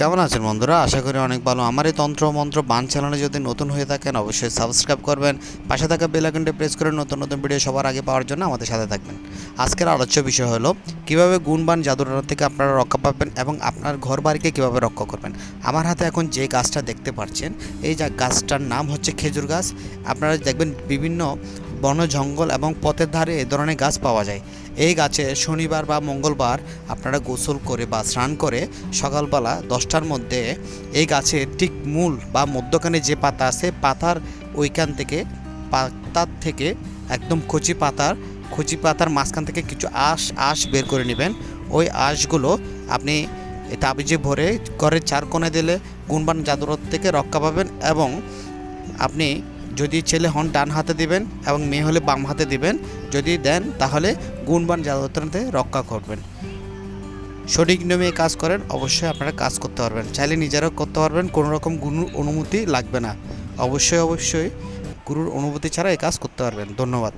কেমন আছেন বন্ধুরা? আশা করি অনেক ভালো। আমার এই তন্ত্র মন্ত্র বান চ্যানেলে যদি নতুন হয়ে থাকেন, অবশ্যই সাবস্ক্রাইব করবেন। পাশে থাকা বেল আইকনটি প্রেস করে নতুন নতুন ভিডিও সবার আগে পাওয়ার জন্য আমাদের সাথে থাকবেন। আজকের আলোচ্য বিষয় হলো, কীভাবে গুণবান জাদুটানা থেকে আপনারা রক্ষা পাবেন এবং আপনার ঘর বাড়িকে কীভাবে রক্ষা করবেন। আমার হাতে এখন যে গাছটা দেখতে পাচ্ছেন, এই যা গাছটার নাম হচ্ছে খেজুর গাছ। আপনারা দেখবেন বিভিন্ন বন, জঙ্গল এবং পথের ধারে এ ধরনের গাছ পাওয়া যায়। এই গাছে শনিবার বা মঙ্গলবার আপনারা গোসল করে বা স্নান করে সকালবেলা দশটার মধ্যে এই গাছের ঠিক মূল বা মধ্যখানে যে পাতা আছে, পাতার ওইখান থেকে, পাতার থেকে একদম কচি পাতার কচি পাতার মাঝখান থেকে কিছু আঁশ আঁশ বের করে নেবেন। ওই আঁশগুলো আপনি তাবিজে ভরে ঘরের চার কোণে দিলে গুণবান জাদুরত থেকে রক্ষা পাবেন এবং আপনি যদি ছেলে হন ডান হাতে দিবেন এবং মেয়ে হলে বাম হাতে দিবেন, যদি দেন তাহলে গুণবান জাদুরত্নতে রক্ষা করবেন। সঠিক নিয়মে কাজ করেন, অবশ্যই আপনারা কাজ করতে পারবেন। চাইলে নিজেরাও করতে পারবেন কোনো রকম গুরুর অনুমতি লাগবে না। অবশ্যই অবশ্যই গুরুর অনুমতি ছাড়া এই কাজ করতে পারবেন। ধন্যবাদ।